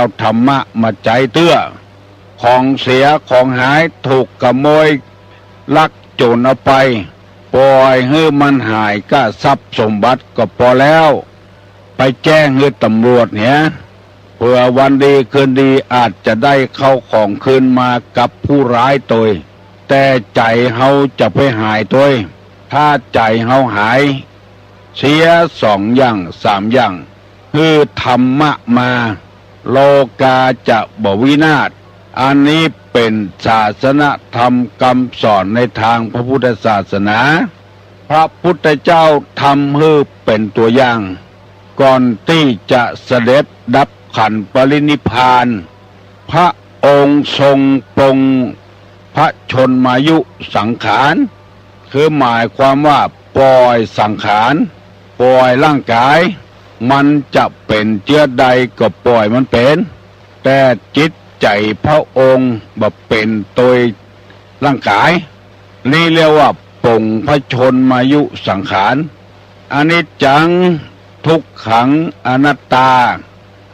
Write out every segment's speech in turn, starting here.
เอาธรรมะมาใจเตื้อ ของเสียของหายถูกขโมย ลักโจรเอาไป ปล่อยให้มันหายก็ทรัพย์สมบัติก็พอแล้ว ไปแจ้งให้ตำรวจเนี่ยเพื่อวันดีคืนดีอาจจะได้เข้าของคืนมากับผู้ร้ายตัวแต่ใจเฮาจะไปหายตัวถ้าใจเฮาหาย เสียสองอย่างสามอย่างคือธรรมะมา โลกาจะบวินาศอันนี้เป็นศาสนธรรมคำสอนในทางพระพุทธศาสนา พระพุทธเจ้าทำให้เป็นตัวอย่าง ก่อนที่จะเสด็จดับขันปรินิพพาน พระองค์ทรงปรงพระชนมายุสังขาร คือหมายความว่าปล่อยสังขาร ปล่อยร่างกาย มันจะเป็นเจือใดก็ปล่อยมันเป็น แต่จิตใจพระองค์บ่เป็นตัวร่างกาย นี่เรียกว่าปงพระชนมายุสังขารอนิจจังทุกขังอนัตตา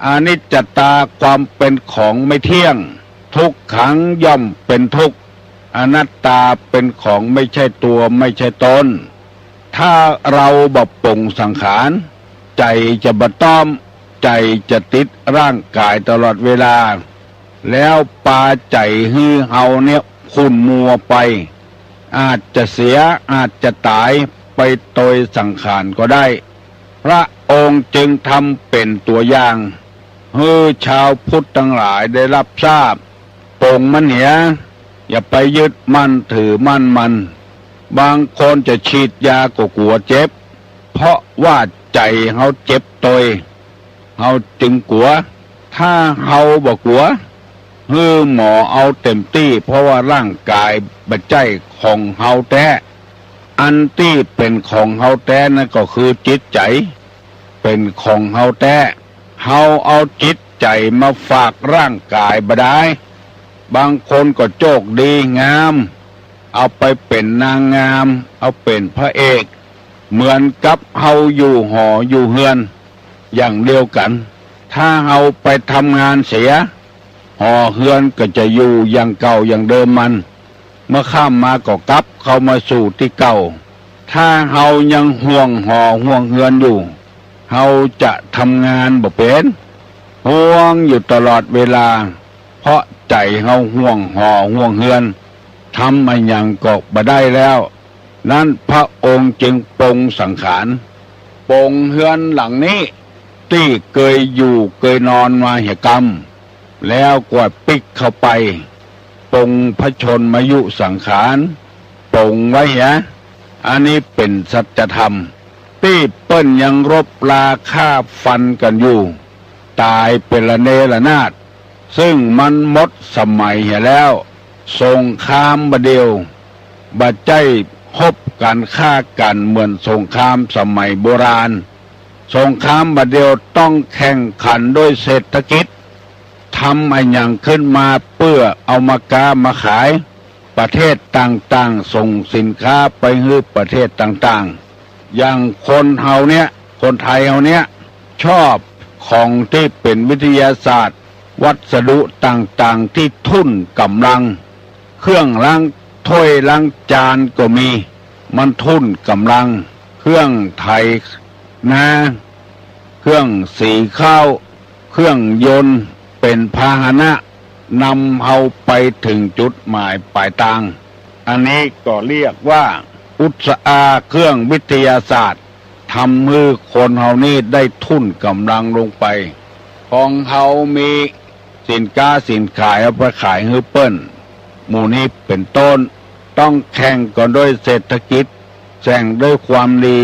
อนิจจตาความเป็นของไม่เที่ยง ทุกขังย่อมเป็นทุกข์อนัตตาเป็นของไม่ใช่ตัวไม่ใช่ตนถ้าเราบปงสังขาร ใจจะบะต้อม ใจจะติดร่างกายตลอดเวลา แล้วปาใจฮือเฮาเนี่ยคุณมัวไป อาจจะเสียอาจจะตายไปโดยสังขารก็ได้ พระองค์จึงทำเป็นตัวอย่างให้ชาวพุทธทั้งหลายได้รับทราบปงมันเหียอย่าไปยึดมั่นถือมั่นมัน บางคนจะฉีดยาก็กลัวเจ็บ เพราะว่าใจเขาเจ็บตัวเขาจึงกลัว ถ้าเขาบอกกลัวเฮ้อหมอเอาเต็มที่ เพราะว่าร่างกายบัจใจของเฮาแท้อันที่เป็นของเฮาแท้นั่นก็คือจิตใจ เป็นของเฮาแท้เฮาเอาจิตใจมาฝากร่างกายบ่ได้ บางคนก็โชคดีงาม เอาไปเป็นนางงาม เอาเป็นพระเอก เหมือนกับเฮาอยู่หออยู่เฮือน อย่างเดียวกัน ถ้าเฮาไปทำงานเสีย หอเฮือนก็จะอยู่อย่างเก่าอย่างเดิมมัน เมื่อข้ามมาก็กลับเข้ามาสู่ที่เก่า ถ้าเฮายังห่วงหอห่วงเฮือนอยู่เฮาจะทำงานบ่เป็นห่วงอยู่ตลอดเวลา เพราะใจเฮาห่วงหอห่วงเฮือนทำมันยังก็บ่ได้แล้ว นั้นพระองค์จึงปรงสังขารปรงเฮือนหลังนี้ ที่เคยอยู่เคยนอนมาเหตุกรรม แล้วกวาดปิกเข้าไปปรงพระชนมายุสังขารปรงไว้ฮะอันนี้เป็นสัจธรรม ที่เปิ้นยังรบลาฆ่าฟันกันอยู่ ตายเป็นละเนระนาดซึ่งมันหมดสมัยเหียแล้วสงคามบเดียวบัดใจ พบการฆ่ากันเหมือนสงครามสมัยโบราณ สงครามบดเดียวต้องแข่งขันด้วยเศรษฐกิจทำอะไรอย่างขึ้นมาเพื่อเอามากามาขาย ประเทศต่างๆ ส่งสินค้าไปให้ประเทศต่างๆ อย่างคนเฮาเนี้ยคนไทยเฮาเนี้ยชอบของที่เป็นวิทยาศาสตร์ วัสดุต่างๆที่ทุ่นกำลัง เครื่องล้าง ถ้วยล้างจานก็มี มันทุ่นกำลัง เครื่องไทยนะเครื่องสีข้าว เครื่องยนต์เป็นพาหนะนำเอาไปถึงจุดหมายปลายทาง อันนี้ก็เรียกว่า อุตสาหเครื่องวิทยาศาสตร์ทำมือคนเฮานี่ได้ทุ่นกำลังลงไป ของเฮามีสินค้าสินขายเอาไปขายให้เปิ้นหมู่นี้เป็นต้น ต้องแข่งกันด้วยเศรษฐกิจแข่งด้วยความดี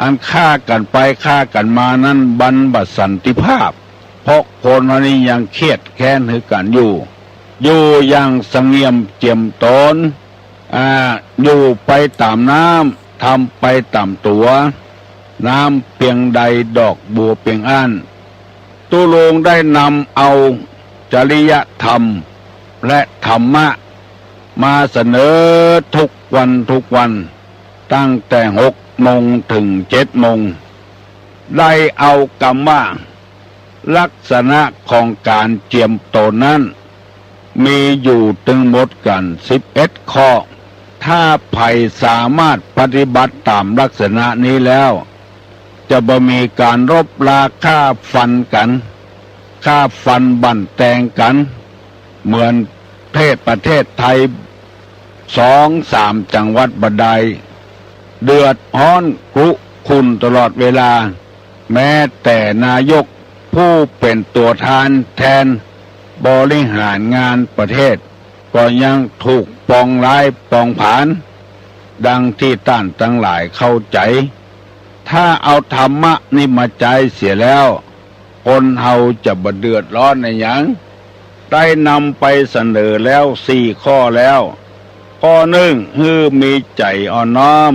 อันฆ่ากันไปฆ่ากันมานั้นบรรบัดสันติภาพ เพราะคนวันนี้ยังเครียดแค้นหือกันอยู่ อยู่อย่างสงเงียมเจียมตนอ่าอยู่ไปตามน้ำทำไปตามตัว น้ำเพียงใดดอกบัวเพียงอันตุลงได้นำเอาจริยธรรมและธรรมะ มาเสนอทุกวันทุกวัน ตั้งแต่หกโมงถึงเจ็ดโมง ได้เอากรรมว่าลักษณะของการเจียมโตนนั้น มีอยู่ถึงหมดกันสิบเอ็ดข้อ ถ้าไผ่สามารถปฏิบัติตามลักษณะนี้แล้ว จะบ่มีการรบราฆ่าฟันกันฆ่าฟันบั่นแตงกัน เหมือนเทศประเทศไทย สองสามจังหวัดบัดใด เดือดฮ้อนกรุคุณตลอดเวลา แม้แต่นายกผู้เป็นตัวแทานแทน บริหารงานประเทศ ก็ยังถูกปองร้ายปองผาน ดังที่ต้านทั้งหลายเข้าใจ ถ้าเอาธรรมะนี่มาใจเสียแล้ว คนเฮาจะบเดือดร้อนในยังได้นำไปเสนอแล้วสี่ข้อแล้ว ข้อหนึ่งคือมีใจอ่อนน้อม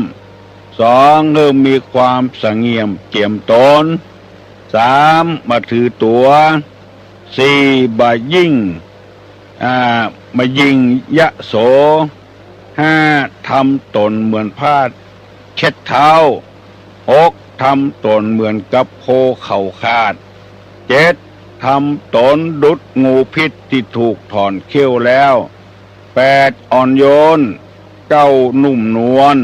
สองคือมีความสงเงียมเจียมตนสามมาถือตัวสี่บายิ่งอ่ามายิงยะโสห้าทำตนเหมือนพาดเช็ดเท้าหกทำตนเหมือนกับโคเข่าขาดเจ็ดทำตนดุดงูพิษที่ถูกถอนเขี้ยวแล้ว แปดอ่อนโยนเก้านุ่มนวล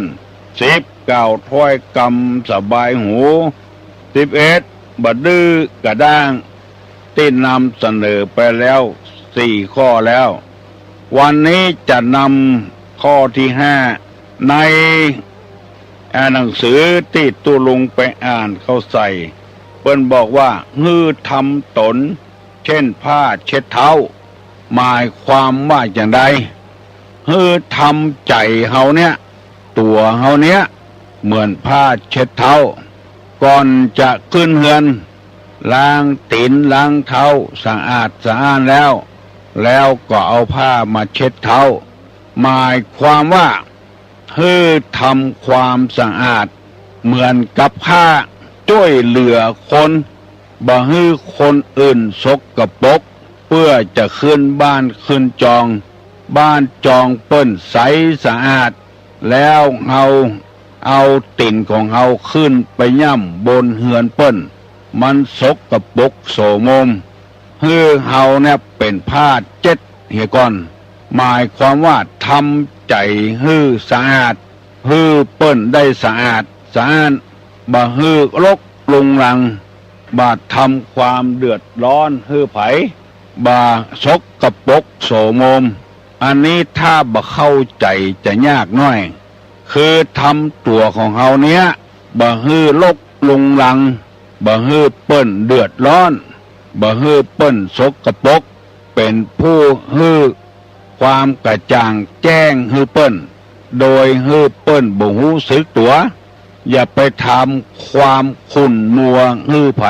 สิบเก้าถ้อยกำสบายหูสิบเอ็ดบดื้อกระด้างที่นำเสนอไปแล้วสี่ข้อแล้ว วันนี้จะนำข้อที่ห้าในหนังสือที่ตุลุงไปอ่านเขาใส่เปิ้นบอกว่าฮือทำตน เช่นผ้าเช็ดเท้า หมายความว่าอย่างไร ฮือทำใจเฮาเนี่ย ตัวเฮาเนี้ยเหมือนผ้าเช็ดเท้า ก่อนจะขึ้นเฮือนล้างตีนล้างเท้าสะอาดสะอ้านแล้ว แล้วก็เอาผ้ามาเช็ดเท้า หมายความว่าฮือทำความสะอาด เหมือนกับผ้าช่วยเหลือคนบ่ฮือคนอื่นสกกระปรกเพื่อจะขึ้นบ้านขึ้นจอง บ้านจองเปิ้นใสสะอาด แล้วเฮาเอาติ่นของเฮาขึ้นไปย่ำบนเฮือนเปิ้น มันสกกระปกโสมมฮือเฮาเนี่ยเป็นผ้าเจ็ดเฮียก่อน หมายความว่าทำใจฮือสะอาดฮือเปิ้นได้สะอาดสะอาดบ่ฮือลกลุงลังบาทำความเดือดร้อนฮือไผบาสกกระปกโสมม อันนี้ถ้าบ่เข้าใจจะยากน่อย คือทำตัวของเฮาเนี้ยบ่ฮือลกลุงลังบ่ฮือเปิ้นเดือดร้อนบ่ฮือเปิ้นสกกระปก เป็นผู้ฮือความกระจ่างแจ้งฮือเปิ้นโดยฮือเปิ้นบ่ฮู้สึกตัว อย่าไปทำความขุ่นมัวฮือไผ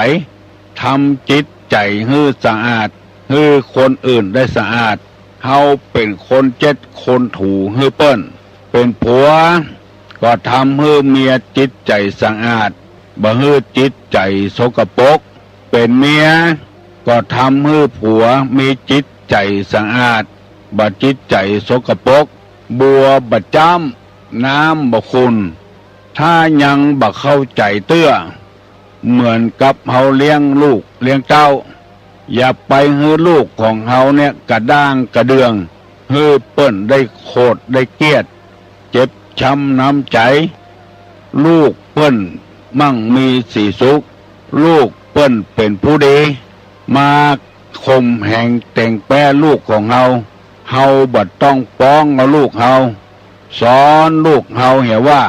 ทำจิตใจฮือสะอาดฮือคนอื่นได้สะอาด เฮาเป็นคนเจ็ดคนถูฮือเปิ้น เป็นผัว ก็ทำฮือเมียจิตใจสะอาดบ่ฮือจิตใจสกปรกเป็นเมีย ก็ทำฮือผัวมีจิตใจสะอาดบ่จิตใจสกปรกบัวบ่จ้ำน้ำบ่คุณ ถ้ายังบ่เข้าใจเตื้อ เหมือนกับเฮาเลี้ยงลูกเลี้ยงเจ้า อย่าไปฮือลูกของเฮาเนี่ยกระด้างกระเดืองฮือเปิ้นได้โคตรได้เกียด เจ็บช้ำน้ำใจ ลูกเปิ้นมั่งมีสีสุข ลูกเปิ้นเป็นผู้ดี มาข่มแห่งแต่งแป้ลูกของเฮาเฮาบัดต้องป้องเอาลูกเฮาสอนลูกเฮาเหียว่า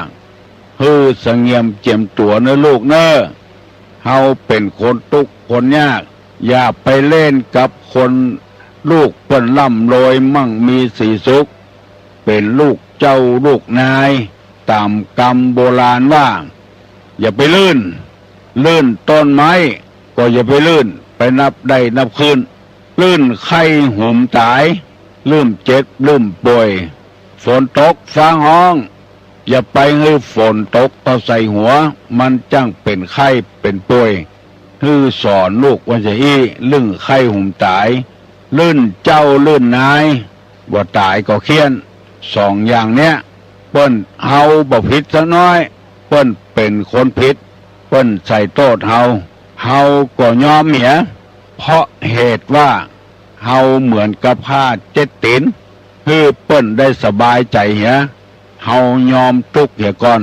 ฮือสงเงียมเจียมตัวเนื้อลูกเน้อเฮาเป็นคนทุกคนยาก อย่าไปเล่นกับคนลูกเปิ้นล่ำโรยมั่งมีสีสุข เป็นลูกเจ้าลูกนาย ตามกรรมโบราณว่า อย่าไปลื่น ลื่นต้นไม้ ก็อย่าไปลื่น ไปนับได้นับคืนลื่นไข้หุมตาย ลื่มเจ็บลื่มป่วย ฝนตกฟ้าห้อง อย่าไปให้ฝนตกเอใส่หัว มันจังเป็นไข้เป็นป่วย ฮือสอนลูกว่าจะอี้ลึ่งไข้หุ่มตาย ลื่นเจ้าลื่นนายว่าตายก็เคียนสองอย่างเนี้ยเปิ้นเฮาบ่ผิดสักน้อย เปิ้นเป็นคนผิด เปิ้นใส่โทษเฮาเฮาก็ยอมเหียเพราะเหตุว่าเฮาเหมือนกับผ้าเจ็ดตินคือเปิ้นได้สบายใจเหียเฮายอมทุกข์เหียก่อน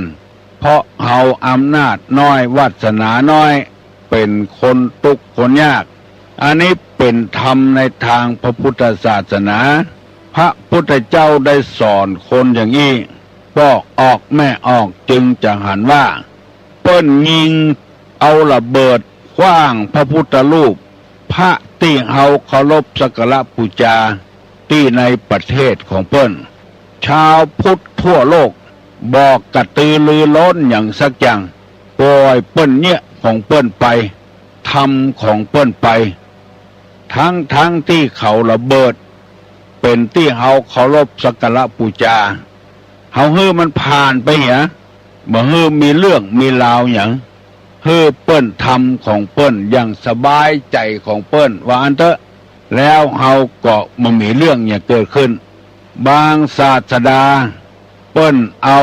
เพราะเฮาอำนาจน้อยวาสนาน้อย เป็นคนทุกคนยาก อันนี้เป็นธรรมในทางพระพุทธศาสนา พระพุทธเจ้าได้สอนคนอย่างนี้บอกออกแม่ออกจึงจะหันว่า เปิ้นยิงเอาระเบิดคว้างพระพุทธรูป พระที่เฮาเคารพสักการะบูชาที่ในประเทศของเปิ้นชาวพุทธทั่วโลก บอกกระตือรือร้นอย่างสักอย่างปล่อยเปิ้นเนี่ย ของเปิ้นไปทำของเปิ้นไป ทั้งทั้งที่เขาระเบิด เป็นที่เฮาเคารพสักการะบูชาเฮาเฮือมันผ่านไปเหรอบ่เฮือมีเรื่องมีราวอย่างเฮือเปิ้นทำของเปิ้นอย่างสบายใจของเปิ้นว่าอันเถอะแล้วเฮาก็มันมีเรื่องอย่างเกิดขึ้น บางศาสดา เปิ้นเอา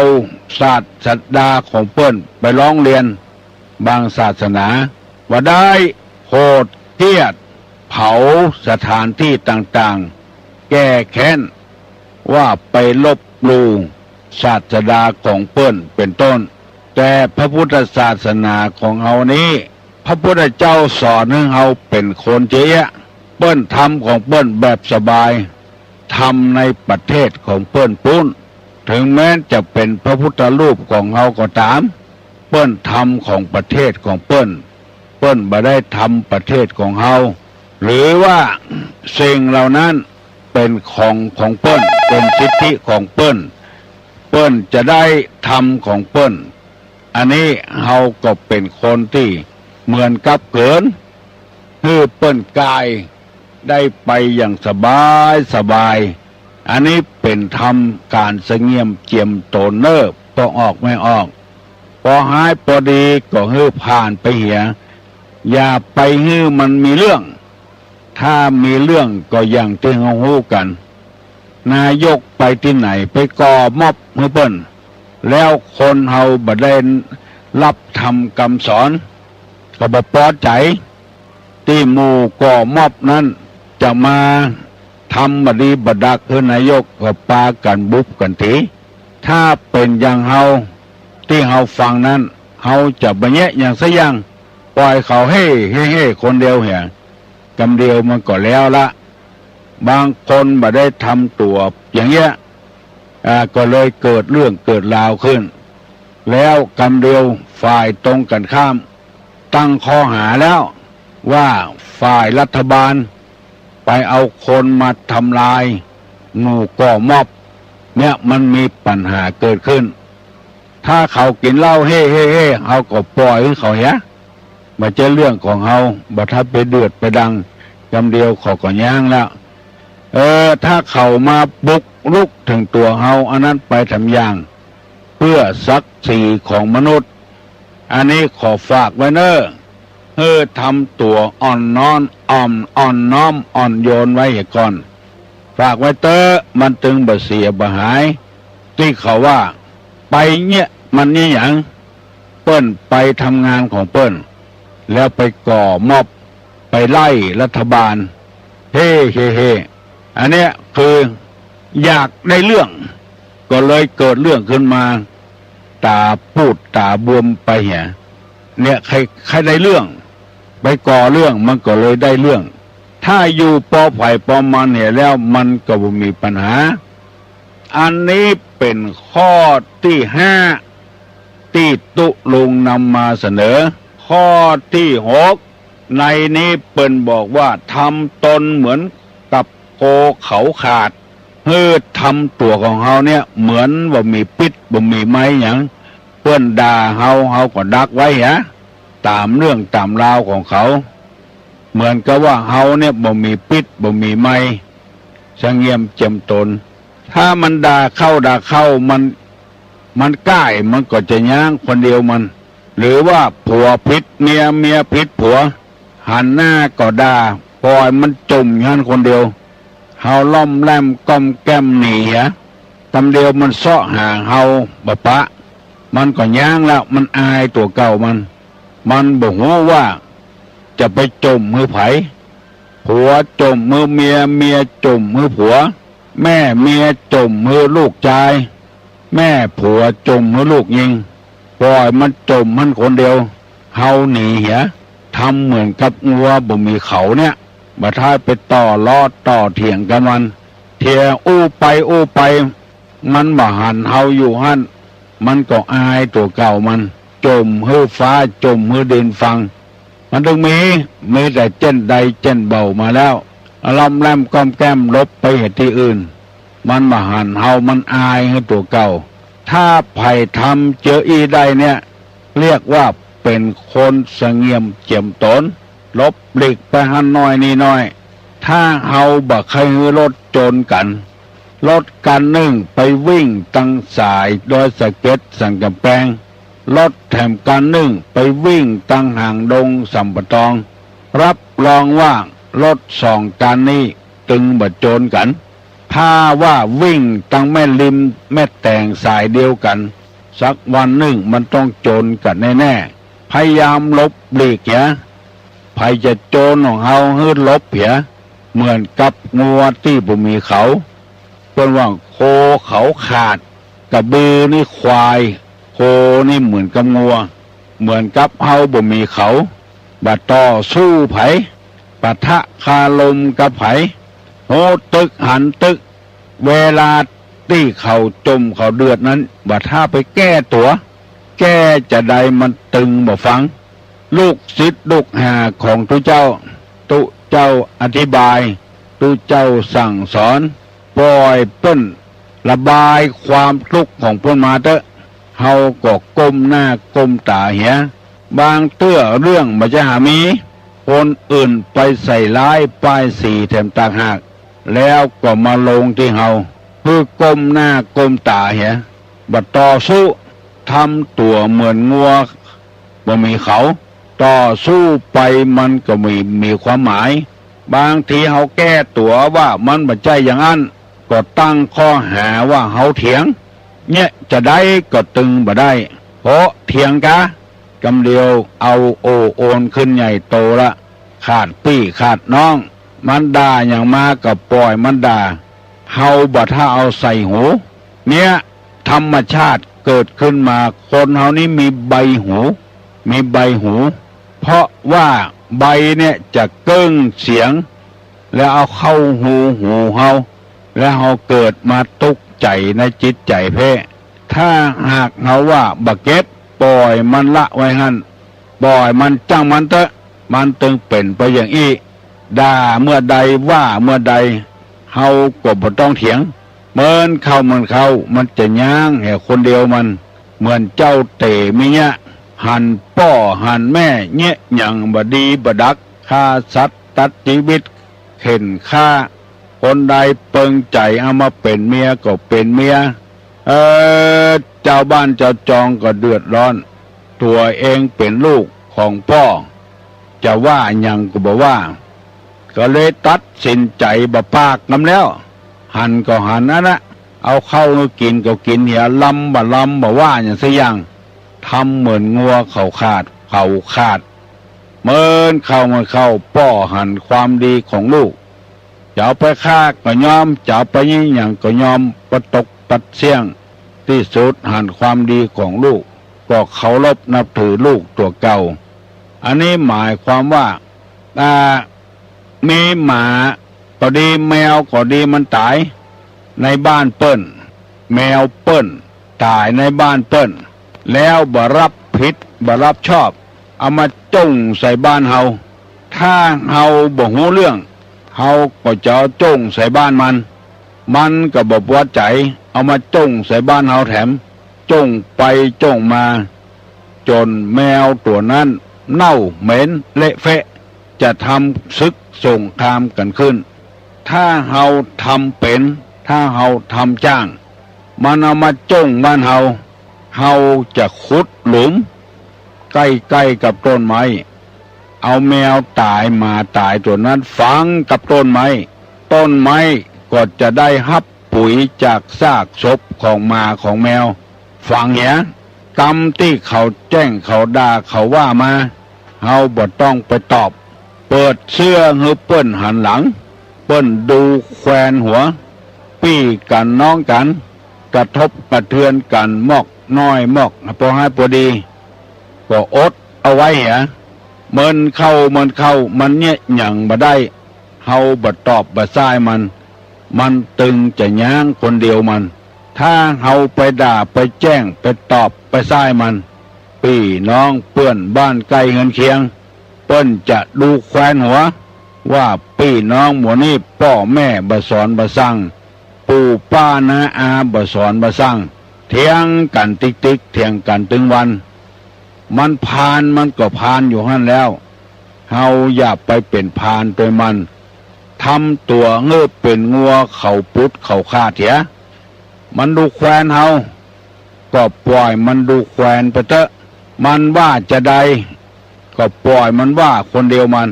ศาสดาของเปิ้นไปร้องเรียน บางศาสนา ว่าได้โหดเทียด เผาสถานที่ต่างๆ แก้แค้น ว่าไปลบลูศาสดาของเปิ้นเป็นต้น แต่พระพุทธศาสนาของเฮานี้ พระพุทธเจ้าสอนให้เฮาเป็นคนเจียะเปิ้นทำของเปิ้นแบบสบายทำในประเทศของเปิ้นปุ้น ถึงแม้จะเป็นพระพุทธรูปของเฮาก็ตาม ปิ้นทำของประเทศของเปิ้น เปิ้นบ่ได้ทำประเทศของเฮาหรือว่าสิ่งเหล่านั้นเป็นของของเปิ้นเป็นสิทธิของเปิ้น เปิ้นจะได้ทำของเปิ้น อันนี้เฮาก็เป็นคนที่เหมือนกับเกินคือเปิ้นกายได้ไปอย่างสบายสบาย อันนี้เป็นทำการเสงี่ยมเจียมโตนเนิบก็ออกไม่ออก พอหายพอดีก็ฮื้อผ่านไปเหีย อย่าไปฮื้อมันมีเรื่อง ถ้ามีเรื่องก็อย่างที่เฮาฮู้กัน นายกไปที่ไหนไปก่อมอบเมื่อเปิ้นแล้วคนเฮาบ่ได้รับทำคำสอน ก็บ่พอใจ ที่หมู่ก่อมอบนั้นจะมาทำบดีบดักคือนายกกับปากันบุบกันทีถ้าเป็นอย่างเฮา ที่เฮาฟังนั้นเฮาจะบะแยะอย่างซะย่างปล่อยเขาเฮ่เฮ่เฮ่คนเดียวเหี่ยกำเดียวมันก็แล้วละบางคนบ่ได้ทำตัวอย่างเงี้ยก็เลยเกิดเรื่องเกิดราวขึ้น แล้วกำเดียวฝ่ายตรงกันข้าม ตั้งข้อหาแล้วว่าฝ่ายรัฐบาล ไปเอาคนมาทำลาย หมู่ก่อมอบ เนี่ยมันมีปัญหาเกิดขึ้น ถ้าเขากินเหล้าเฮ่เฮ่เฮ่เขาก็ปล่อยให้เขาเหี้ยมาเจอเรื่องของเขาบัทับไปเดือดไปดังกำเดียวเขอก็ย่างแล้วเออ ถ้าเขามาบุกลุกถึงตัวเขาอันนั้นไปทำอย่าง เพื่อศักดิ์ศรีของมนุษย์ อันนี้ขอฝากไว้เนอะเฮ้อทำตัวอ่อนน้อนอ่อมอ่อนน้อมอ่อนโยนไว้ให้ก่อน ฝากไว้เตอมันตึงบ่เสียบหาย ที่เขาว่า ไปเนี่ยมันนี่อย่างเปิ้นไปทำงานของเปิ้นแล้วไปก่อมอบไปไล่รัฐบาล เฮ้เฮ้เฮอันเนี้ยคืออยากได้เรื่อง ก็เลยเกิดเรื่องขึ้นมา ตาพูดตาบวมไปเหี่ยเนี่ยใครใครได้เรื่อง ไปก่อเรื่องมันก็เลยได้เรื่อง ถ้าอยู่ปอไผ่ปอมันเนี่ยแล้วมันก็มีปัญหา อันนี้เป็นข้อที่ห้าที่ตุลุงนำมาเสนอ ข้อที่หกในนี้เปิ่นบอกว่าทำตนเหมือนกับโคเขาขาดเฮ้อทำตัวของเฮาเนี่ย เหมือนว่ามีปิดบ่มีไม้หยังเพื่อนด่าเฮาเฮาก็ดักไว้ฮะตามเรื่องตามราวของเขา เหมือนกับว่าเฮาเนี่ยบ่มีปิดบ่มีไม้สงเงียมเจียมตน ถ้ามันด่าเข้าด่าเข้ามันมันใกล้มันก็จะย่างคนเดียวมัน หรือว่าผัวพิษเมียเมียพิษผัว หันหน้าก็ด่าปล่อยมันจุ่มอยันคนเดียวเฮาล่อมแลมก้มแก้มหนีฮะตำเดียวมันเสาะหาเฮาบะปะ มันก็ย่างแล้ว มันอายตัวเก่ามัน มันบอกว่า จะไปจมมือไผผัวจมมือเมียเมียจมมือผัว แม่เมียจมมือลูกชาย แม่ผัวจมมือลูกยิง ปล่อยมันจมมันคนเดียวเฮาหนีเหียทำเหมือนกับงัวบ่มีเขาเนี่ยมาท้ายไปต่อลอดต่อเถียงกันมันเทียอู้ไปอู้ไป มันมาหันเฮาอยู่หันมันก็อายตัวเก่ามัน จมฮือฟ้าจมฮือดินฟัง มันต้องมีมีแต่เจนใดเจนเบามาแล้ว ลำแรมก้อมแก้มลบไปเหตุที่อื่น มันมาหันเฮามันอายให้ตัวเก่า ถ้าไผ่ทำเจออีได้เนี่ย เรียกว่าเป็นคนเสงี่ยมเจียมตน ลบหลีกไปหันน้อยนี่น้อย ถ้าเฮาบักใครรถจนกันรถกันหนึ่งไปวิ่งตั้งสายโดยสะเก็ตสังกำแพงรถแถมกันหนึ่งไปวิ่งตั้งห่างดงสัมปตอง รับรองว่า รถสองการนี้ตึงบัดโจนกันถ้าว่าวิ่งตั้งแม่ริมแม่แต่งสายเดียวกัน สักวันหนึ่งมันต้องโจนกันแน่ๆพยายามลบหลีกเหียใครจะโจรของเฮาฮืดลบเหียเหมือนกับงัวที่บ่มีเขาเป็นว่าโคเขาขาดกระบือนี่ควายโคนี่เหมือนกับงัว เหมือนกับเฮาบ่มีเขาบัดต่อสู้ไผ ปะทะคาลมกับไผโหตึกหันตึก เวลาที่เขาจมเขาเดือดนั้นบัดถ้าไปแก้ตัว แก้จะใดมันตึงบ่ฟัง ลูกศิษย์ลูกหาของทุเจ้า ตุเจ้าอธิบาย ตุเจ้าสั่งสอน ปล่อยเปิ้นระบายความทุกข์ของเพิ่นมาเตอะเฮาก็ก้มหน้าก้มตาเหียบางเตื้อเรื่องมันจะหามี คนอื่นไปใส่ร้ายป้ายสีแถมต่างหาก แล้วก็มาลงที่เฮาเพื่อก้มหน้าก้มตาเหียบัดต่อสู้ทำตัวเหมือนงัวบ่มีเขา ต่อสู้ไปมันก็มีมีความหมาย บางทีเฮาแก้ตัวว่ามันบ่ใจอย่างนั้น ก็ตั้งข้อหาว่าเฮาเถียง เนี่ยจะได้ก็ตึงบ่ได้ เพราะเถียงกะ กำเดียวเอาโอโอนขึ้นใหญ่โตละ ขาดปี้ขาดน้อง มันด่าอย่างมากับปล่อยมันด่าเฮาบ่ถ้าเอาใส่หู เนี่ยธรรมชาติเกิดขึ้นมาคนเฮานี่มีใบหู มีใบหู เพราะว่าใบเนี่ยจะเกิ้งเสียง แล้วเอาเข้าหูหูเฮาแล้วเฮาเกิดมาตุกใจในจิตใจเพ่ถ้าหากเฮาว่าบักเก็ต ปล่อยมันละไว้หันปล่อยมันจ้างมันเถอะมันตึงเป็นไปอย่างอี้ด่าเมื่อใดว่าเมื่อใดเฮาก็บ่ต้องเถียงเมินเข้ามันเข้ามันจะย่างแห่คนเดียวมัน เหมือนเจ้าเต๋มิเนี่ยหันป้อหันแม่เงี้ยหยังบดีบดักฆ่าสัตว์ตัดชีวิตเข็นฆ่า คนใดเปิงใจเอามาเป็นเมียก็เป็นเมีย เออ เจ้าบ้านเจ้าจองก็เดือดร้อน ตัวเองเป็นลูกของพ่อ จะว่าหยังก็บอกว่า ก็เลยตัดสินใจบะปากน้ำแล้ว หันก็หันนะนะเอาเข้าก็กินก็กินเหียลำบะลำบะว่าอย่างสักอย่างทำเหมือนงัวเขาขาดเขาขาดเมินเข้ามาเข้าป้อหันความดีของลูกจะเอาไปฆ่าก็ยอมจะเอาไปยิ่งอย่างก็ยอมประตกปัดเสี่ยง ที่สุดหันความดีของลูก ก็เคารพนับถือลูกตัวเก่า อันนี้หมายความว่าถ้ามีหมาก็ดีแมวก็ดีมันตาย ในบ้านเปิ้น แมวเปิ้น ตายในบ้านเปิ้น แล้วบรับผิดบรับชอบ เอามาจ้งใส่บ้านเฮาถ้าเฮาบ่หูเรื่องเฮาก็จะจ้งใส่บ้านมัน มันก็บอกว่าใจ เอามาจ้องใส่บ้านเฮาแถม จ้องไปจ้องมา จนแมวตัวนั้น เน่าเหม็นเละเฟะ จะทำศึกส่งคามกันขึ้น ถ้าเฮาทำเป็น ถ้าเฮาทำจ้าง มันเอามาจ้องบ้านเฮาเฮาจะขุดหลุม ใกล้ๆกับต้นไม้ เอาแมวตายมาตายตัวนั้นฝังกับต้นไม้ ต้นไม้ก็จะได้ฮับ ปุ๋ยจากซากศพของหมาของแมวฝังเหี้ยกรรมที่เขาแจ้งเขาด่าเขาว่ามาเฮาบ่ต้องไปตอบไปปิดเสื้อหือเปิ้นหันหลัง เปิ้นดูแควนหัว ปี้กันน้องกัน กระทบกระเทือนกันมอกน้อยมอกพอให้พอดี ก็อดเอาไว้เหรอมินเข้ามินเข้ามันเนี่ยหยั่งบ่ได้เฮาบ่ตอบบ่ซ้ายมัน มันตึงจะย้างคนเดียวมัน ถ้าเฮาไปด่าไปแจ้งไปตอบไปซ้ายมัน พี่น้องเพื่อนบ้านใกลเงินเคียง เปิ้นจะดูแควนหัว ว่าพี่น้องหมวนี่พ่อแม่บสอนบสั่งปู่ป้านาอาบสอนบสั่งเถียงกันติ๊กติ๊กเถียงกันตึงวัน มันพานมันก็พานอยู่หั่นแล้ว เฮาอย่าไปเป็นพานตัวมัน ทำตัวเงือบเป็นงัวเขาปุดเขาคาเถีย มันดูแควนเฮาก็ปล่อยมันดูแควนไปเถอะมันว่าจะใดก็ปล่อยมันว่าคนเดียวมัน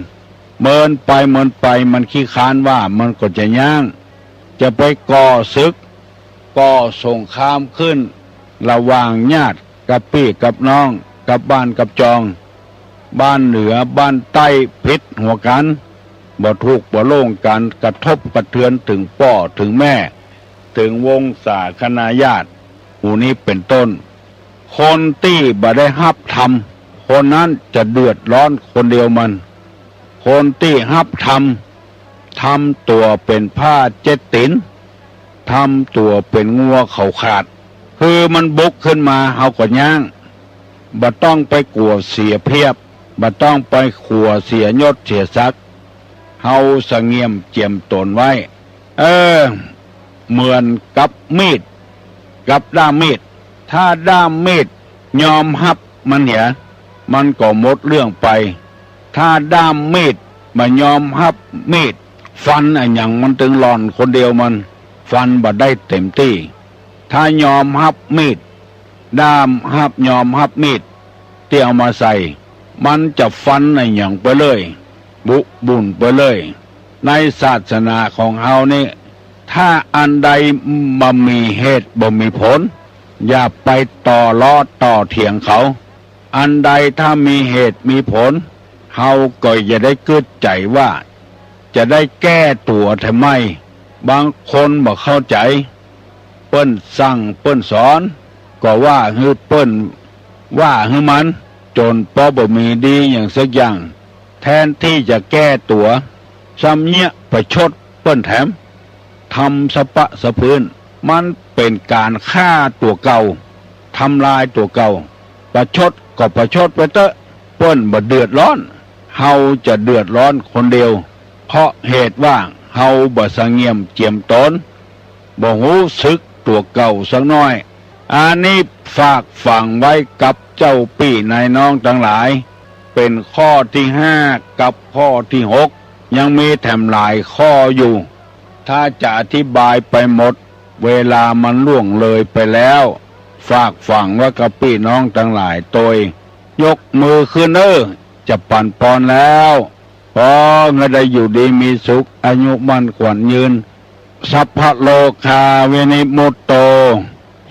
เมินไปเมินไปมันขี้ค้านว่ามันก็จะย่าง จะไปก่อศึก ก่อสงครามขึ้น ระหว่างญาติกับพี่กับน้อง กับบ้านกับจอง บ้านเหนือบ้านใต้พิษหัวกัน บ่ทุกข์บ่โล่งกันกระทบกระเทือนถึงพ่อถึงแม่ ถึงวงศาคณาญาติหมู่นี้เป็นต้น คนที่บ่ได้ฮับทำคนนั้นจะเดือดร้อนคนเดียวมัน คนที่ฮับทำทำตัวเป็นผ้าเจ็ดตินทำตัวเป็นงัวเขาขาด คือมันบุกขึ้นมาเฮาก็ย่างบ่ต้องไปกลัวเสียเพียบบ่ต้องไปขัวเสียยศเสียศัก เฮาสงเงียมเจียมตนไว้ เออ เหมือนกับมีด กับด้ามมีด ถ้าด้ามมีดยอมฮับมันเหียมันก็หมดเรื่องไป ถ้าด้ามมีดมายอมฮับมีด ฟันอะอย่างมันถึงหลอนคนเดียวมัน ฟันบ่ได้เต็มที่ ถ้ายอมฮับมีด ด้ามฮับยอมฮับมีดที่เอามาใส่ มันจะฟันอะอย่างไปเลย บุบุญไปเลย ในศาสนาของเฮานี่ ถ้าอันใดบ่มีเหตุบ่มีผล อย่าไปต่อล้อต่อเถียงเขา อันใดถ้ามีเหตุมีผลเฮาก็อย่าได้กึดใจว่า จะได้แก้ตัวทำไม บางคนบ่เข้าใจ เปิ้นสั่งเปิ้นสอน ก็ว่าฮือเปิ้นว่าฮือมัน จนพอบ่มีดีอย่างสักอย่าง แทนที่จะแก้ตัวซ้ำเนี้ยไประชดเปิ้นแถมทำสะปะสะพื้น มันเป็นการฆ่าตัวเก่าทำลายตัวเก่า ประชดก็ประชดไปเตอะเปิ้นบ่เดือดร้อนเฮาจะเดือดร้อนคนเดียว เพราะเหตุว่าเฮาบ่สงเงียมเจียมตนบ่หูซึกตัวเก่าสักน้อยอันนี้ฝากฝังไว้กับเจ้าปี่นายน้องทั้งหลาย เป็นข้อที่ห้ากับข้อที่หกยังมีแถมหลายข้ออยู่ ถ้าจะอธิบายไปหมด เวลามันล่วงเลยไปแล้ว ฝากฝังว่ากับพี่น้องทั้งหลายโดยยกมือขึ้นเออจะปั่นปอนแล้วพอเงได้อยู่ดีมีสุข อายุมันขวัญยืน สัพพะโลคาเวนิมุตโต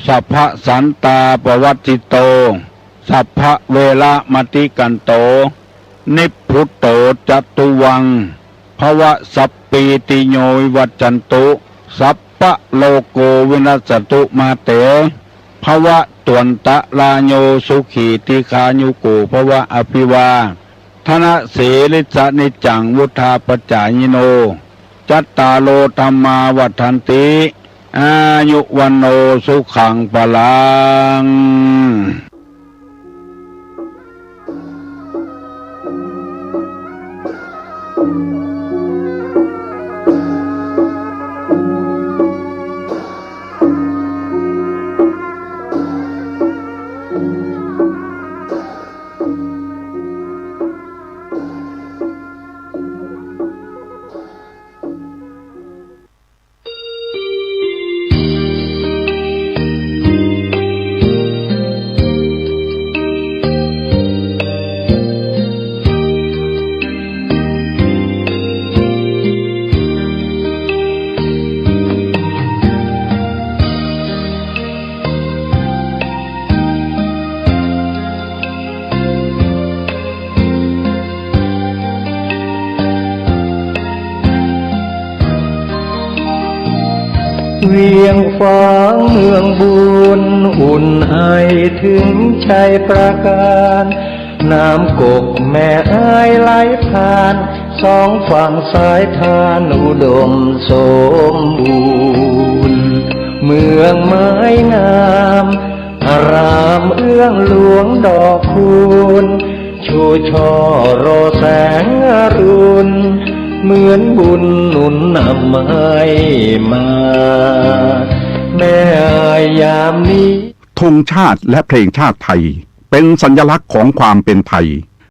สัพพะสันตาปวัตติโต สัพพะเวละมติกันโต นิพุตโตจตุวังภวะสัพปีติโยวิวัจันตุ สัพพะโลโกวินัสสตุมาเตภวะตวนตะลาโยสุขีติคายุโกภวะอภิวาธนะเสริสนิจังวุธาปจายโน จัตตาโลธรรมาวัฏันติอายุวันโนสุขังปลัง เวียงฟ้างเมืองบุญอุ่นไอถึงชัยประการ น้ำกกแม่ไอไหลผ่าน สองฝั่งสายทานอุดมสมบูรณ์ เมืองไม้งามอารามเอื้องหลวงดอกคูณชูช่อรอแสงอรุณ เหมือนบุญหนุนนำให้มา แม่ยามนี้ธงชาติและเพลงชาติไทย เป็นสัญลักษณ์ของความเป็นไทย